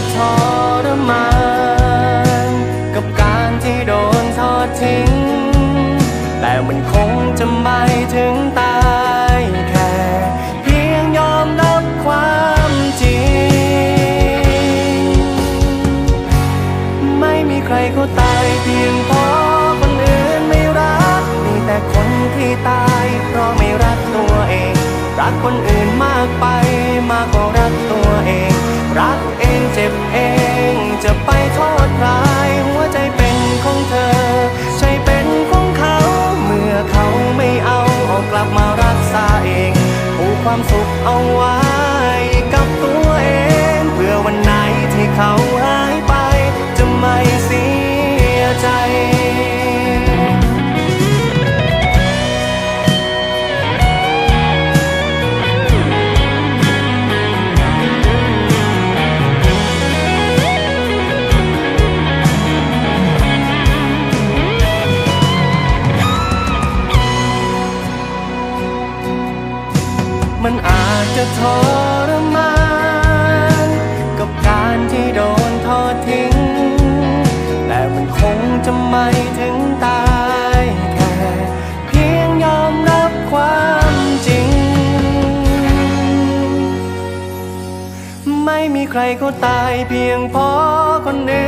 จะทรมานกับการที่โดนทอดทิ้ง แต่มันคงจะไม่ถึงตายแค่เพียงยอมรับความจริง ไม่มีใครเขาตายเพียง เอาไว้กับตัวเอง เพื่อวันไหนที่เขา มันอาจจะทรมานกับการที่โดนทอดทิ้ง แต่มันคงจะไม่ถึงตายแค่เพียงยอมรับความจริง ไม่มีใครเขาตายเพียงเพราะคนอื่นไม่รักมี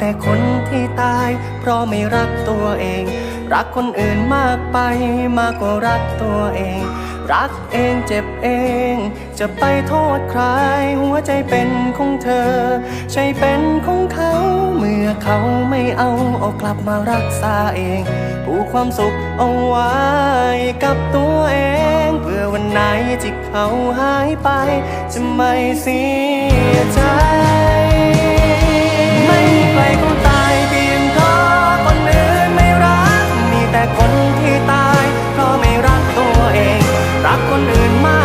แต่คนที่ตาย เพราะไม่รักตัวเอง รักคนอื่นมากไปมากกว่ารักตัวเอง รักเองเจ็บเอง จะไปโทษใคร หัวใจเป็นของเธอใจเป็นของเขา เมื่อเขาไม่เอาเอากลับมารักษาเองผูกความสุขเอาไว้กับตัวเอง เพื่อวันไหนที่เขาหายไป จะไม่เสียใจ ตื่นมา